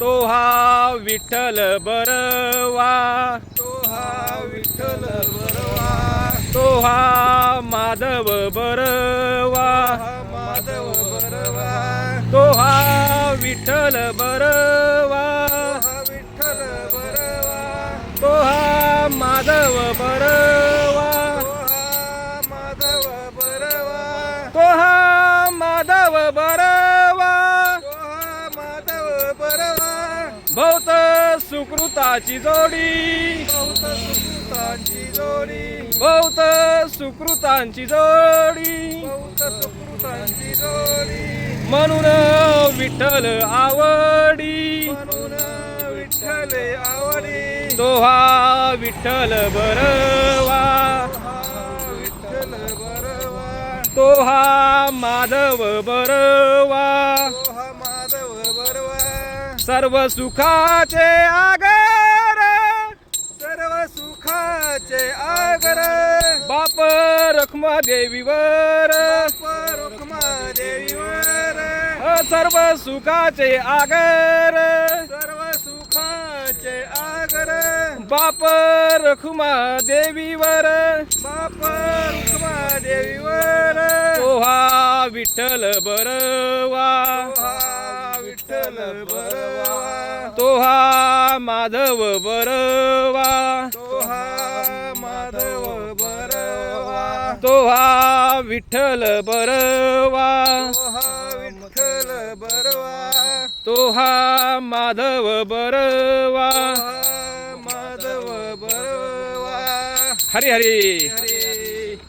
तो हा विठ्ठल बरवा. तो हा विठ्ठल बरवा. तो हा माधव बरवा. माधव बरवा. तो हा विठ्ठल बरवा. विठ्ठल बरवा. तो हा माधव बरवा. माधव बरवा. तो हा माधव बरवा. भौत सुकृताची जोडी. बहुत सुकृतांची जोडी. बहुत सुकृतांची जोडी बहुत सुकृतांची जोडी म्हणून विठ्ठल आवडी. म्हणून विठ्ठल आवडी दोहा विठ्ठल बरवा. विठ्ठल बरवा तोहा माधव माधव बरवा. सर्व सुखाचे आगर. सर्व सुखाचे आगर. बाप रखमा देवीवर सर्व सुखाचे आगर. सर्व सुखाचे आगर. बाप रखुमा देवीवर बाप विठ्ठल बरवा. विठ्ठल बरवा. तो हा माधव बरवा. तो हा माधव बरवा. तो हा विठ्ठल बरवा. विठ्ठल बरवा. तो हा माधव बरवा. माधव बरवा. हरी हरी.